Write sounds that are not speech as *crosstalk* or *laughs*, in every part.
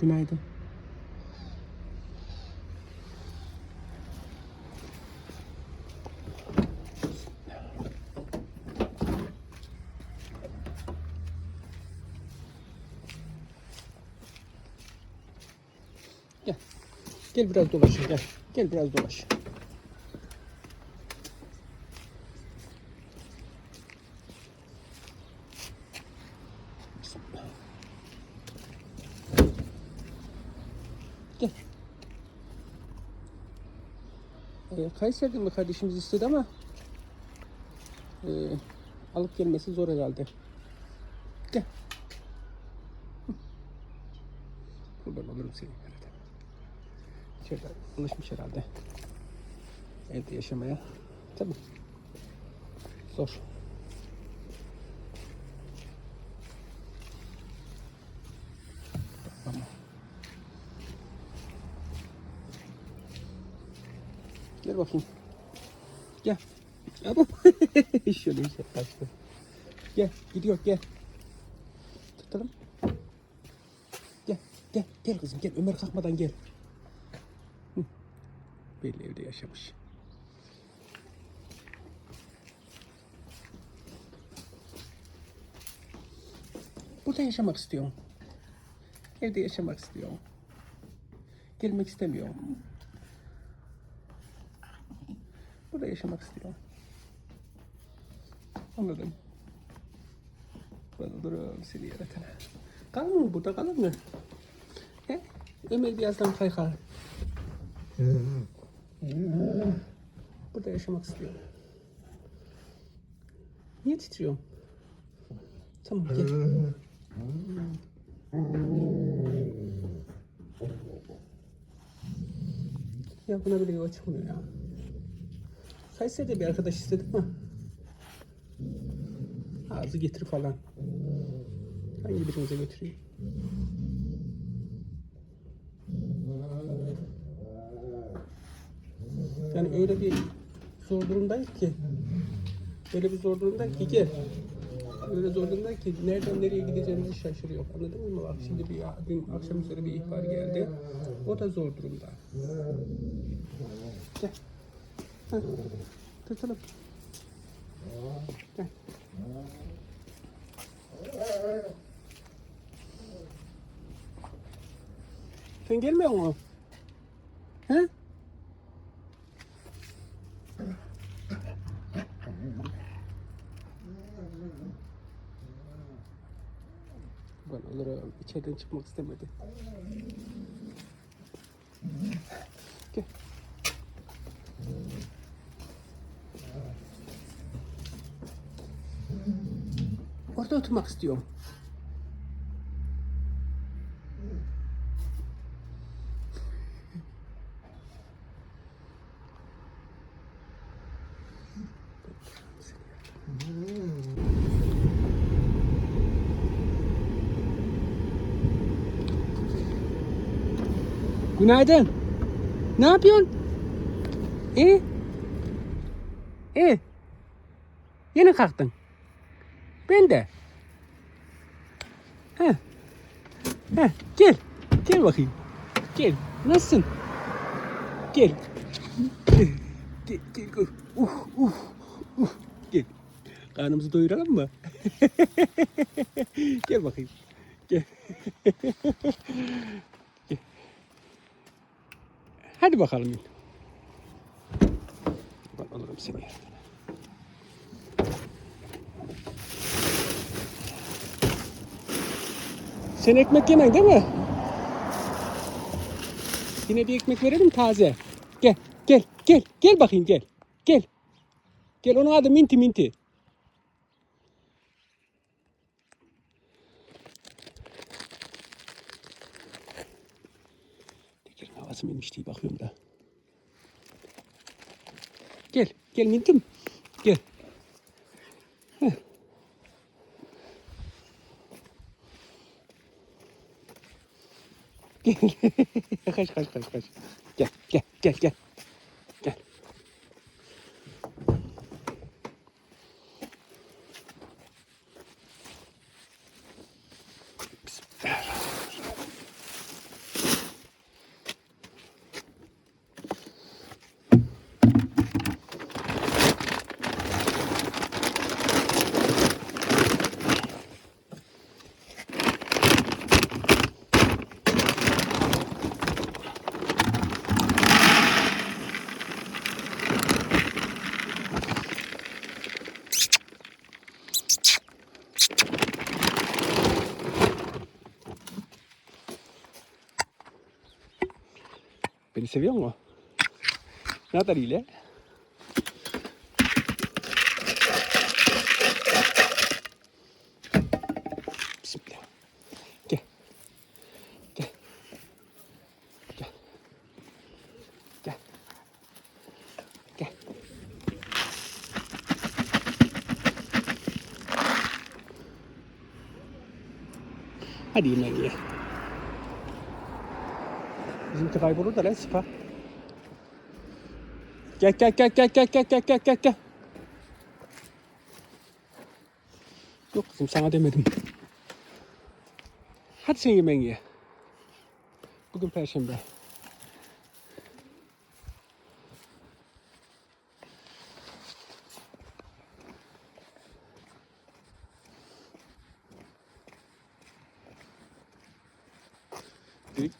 Günaydın. Gel. Gel biraz dolaşın gel. Gel biraz dolaş. Ee, Kayseri'den bir kardeşimiz istedi ama e, alıp gelmesi zor herhalde. Gel. Kurban olurum seni herhalde. İçeride alışmış herhalde. Evde yaşamaya. Tabii. Zor. Gel bakayım. Gel. Ama *laughs* şöyle bir şey kaçtı. Gel gidiyor gel. Tutalım. Gel gel gel kızım gel Ömer kalkmadan gel. Hı. Belli evde yaşamış. Burada yaşamak istiyorum. Evde yaşamak istiyorum. Gelmek istemiyorum. Burada yaşamak istiyorum. Anladım. Ben olurum seni yaratana. Kalır mı burada kalır mı? He? Ömer birazdan kaykar. Burada yaşamak istiyorum. Niye titriyorsun? Tamam gel. Ya buna bile yuva çıkmıyor ya. Kayseri'de bir arkadaş istedik mi? Ağzı getir falan. Hangi birinize götüreyim? Yani öyle bir zor durumdayız ki. Öyle bir zor durumdayız ki gel. Öyle zor durumdayız ki nereden nereye gideceğimizi şaşırıyor. Anladın mı? Bak şimdi bir dün akşam üzere bir ihbar geldi. O da zor durumda. Gel. Heh. Tutalım. Gel. Sen gelmiyor mu? He? Ben olurum. İçeriden çıkmak istemedi. Gel. Orada oturmak istiyorum. Günaydın. Ne yapıyorsun? İyi. İyi. Yeni kalktın. Ben de. He. He. Gel. Gel bakayım. Gel. Nasılsın? Gel. Gel. Gel. gel. Uh, uh, uh. Gel. Karnımızı doyuralım mı? *laughs* gel bakayım. Gel. *laughs* Gel. Hadi bakalım. Ben alırım seni. Sen ekmek yemen değil mi? Yine bir ekmek verelim taze. Gel, gel, gel, gel bakayım gel. Gel. Gel onun adı Minti Minti. Tekerin havası mıymış diye bakıyorum da. Gel, gel Mintim. Gel. Gel. *laughs* kaç kaç kaç kaç. Gel gel gel gel. Gel. Beni seviyor mu? Ne kadar ile? Bismillah. Gel. Gel. Gel. Gel. Gel. Hadi yemeğini ye. Bizimki kaybolur da lan sıpa. Gel gel gel gel gel gel gel gel gel gel. Yok kızım sana demedim. Hadi sen yemeğini ye. Bugün perşembe.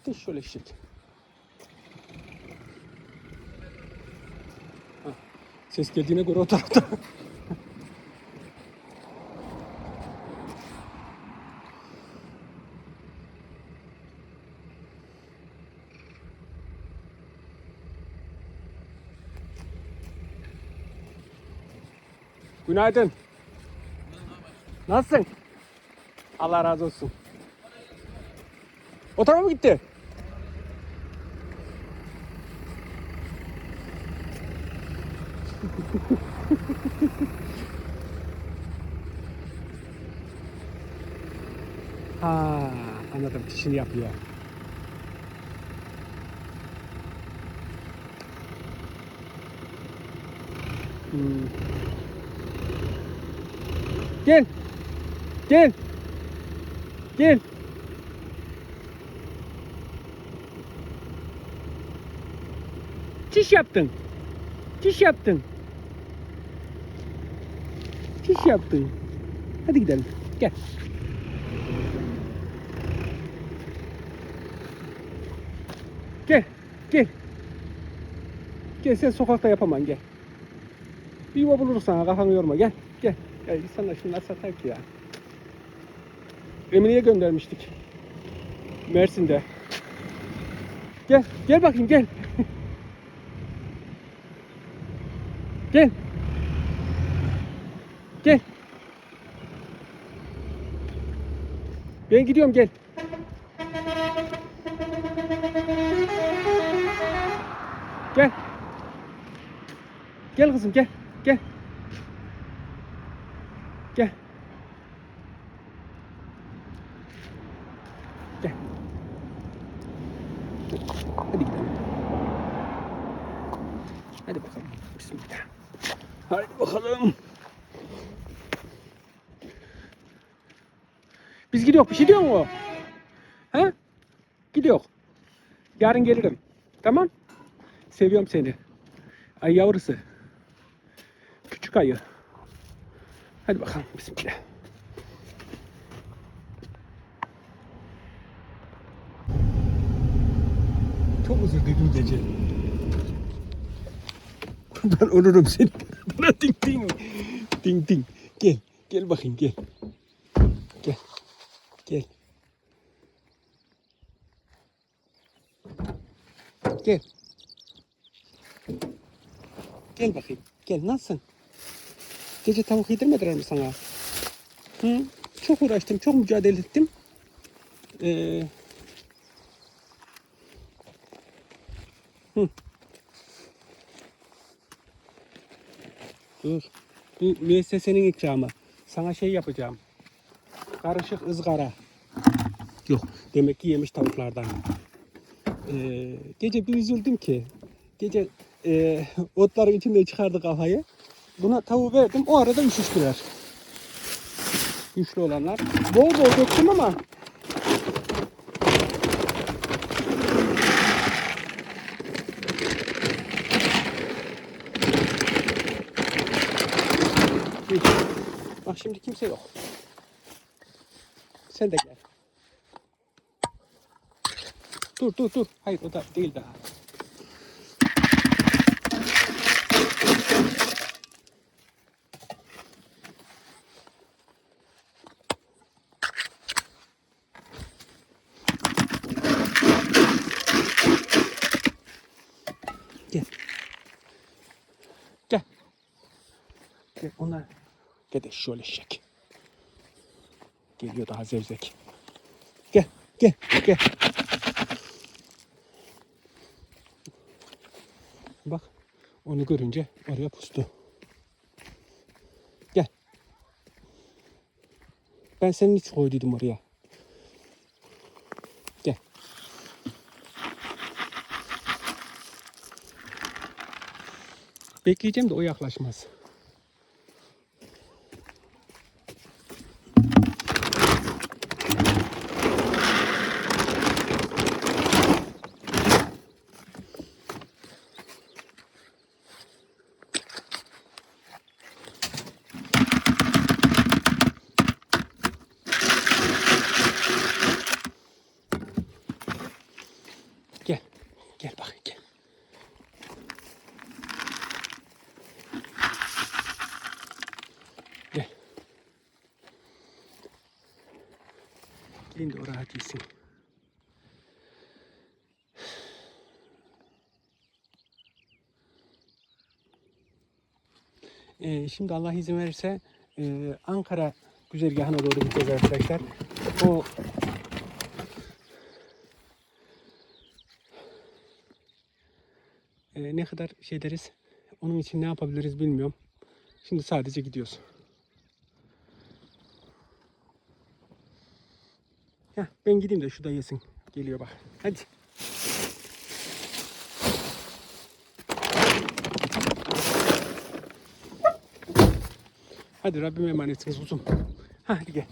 De şöyle eşek. Ses geldiğine göre o tarafta. Günaydın. Nasılsın? Allah razı olsun. O tarafa mı gitti? Anladım. Çişini yapıyor. Hmm. Gel. Gel. Gel. Çiş yaptın. Çiş yaptın. Çiş yaptın. Hadi gidelim. Gel. Gel. Gel. Gel sen sokakta yapamam gel. Bir yuva buluruz sana kafanı yorma gel. Gel. Gel sana şunlar satar ki ya. Emine'ye göndermiştik. Mersin'de. Gel. Gel bakayım gel. *laughs* Gel. Gel. Ben gidiyorum gel. Gel. Gel kızım gel. Gel. Gel. Gel. Hadi gidelim. Hadi bakalım. Bismillah. Hadi bakalım. Biz gidiyor. Bir şey diyor mu? Ha? Gidiyor. Yarın gelirim. Tamam? Seviyorum seni. Ay yavrusu. Küçük ayı. Hadi bakalım. Bismillah. Çok özür dilerim gece. Ben olurum seni. *laughs* Bana ding ding. Ding ding. Gel. Gel bakayım gel. Gel. Gel. Gel. Gel bakayım. Gel nasılsın? Gece tavuk yedirmediler mi sana? Hı? Çok uğraştım, çok mücadele ettim. Ee, hı. Dur. Bu müessesenin ikramı. Sana şey yapacağım. Karışık ızgara. Yok. Demek ki yemiş tavuklardan. Ee, gece bir üzüldüm ki. Gece e, otların içinde çıkardı kafayı. Buna tavuğu verdim. O arada üşüştüler. Güçlü olanlar. Bol bol döktüm ama Bak şimdi kimse yok. Sen de gel. Dur dur dur. Hayır o da değil daha. Gel onlar. De şöyle şek. Geliyor daha zevzek. Gel gel gel. Bak onu görünce oraya pustu. Gel. Ben senin için koyduydum oraya. Gel. Bekleyeceğim de o yaklaşmaz. Gel. Gel bakayım gel. Gel. Gelin de oraya gitsin. Ee, şimdi Allah izin verirse e, Ankara güzergahına doğru gideceğiz arkadaşlar. O e, ne kadar şey deriz onun için ne yapabiliriz bilmiyorum. Şimdi sadece gidiyoruz. Heh, ben gideyim de şu da yesin. Geliyor bak. Hadi. Hadi Rabbime emanetsiniz uzun. Hadi gel.